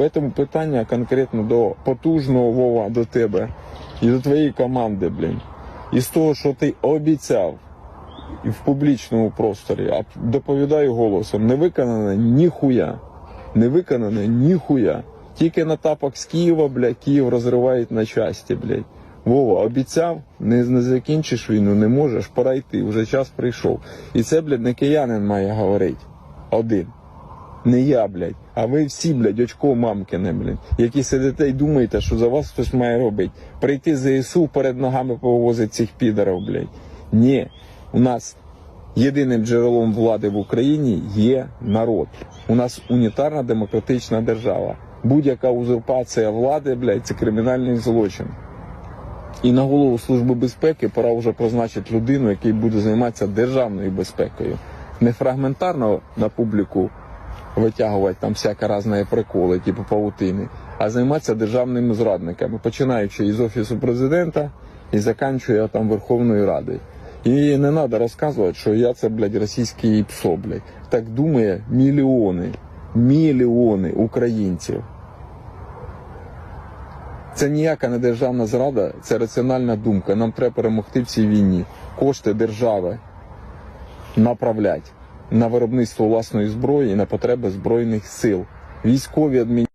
Поэтому питання конкретно до потужного Вова, до тебе і до твоєї команди, блін. І з того, що ти обіцяв в публічному просторі, а доповідаю голосом, не виконано ніхуя. Не виконано ніхуя. Тільки на тапок з Києва, блядь, Київ розривають на часті, блядь. Вова, обіцяв, не, не закінчиш війну, не можеш, пора йти, вже час прийшов. І це, блядь, не киянин має говорити. Один. Не я, блядь, а ви всі, блядь, очко мамкине, блядь, які сидите і думаєте, що за вас хтось має робити. Прийти ЗСУ перед ногами повозить цих підарів, блядь. Ні, у нас єдиним джерелом влади в Україні є народ. У нас унітарна демократична держава. Будь-яка узурпація влади, блядь, це кримінальний злочин. І на голову Служби безпеки пора вже призначити людину, який буде займатися державною безпекою. Не фрагментарно на публіку витягувати там всяке різне приколи, типу паутини, а займатися державними зрадниками, починаючи із офісу президента і заканчує там Верховною Радою. І не треба розказувати, що я це, блядь, російський псо, блядь. Так думає мільйони, мільйони українців. Це ніяка не державна зрада, це раціональна думка. Нам треба перемогти в цій війні. Кошти держави направлять на виробництво власної зброї і на потреби збройних сил. Військові адміністрації.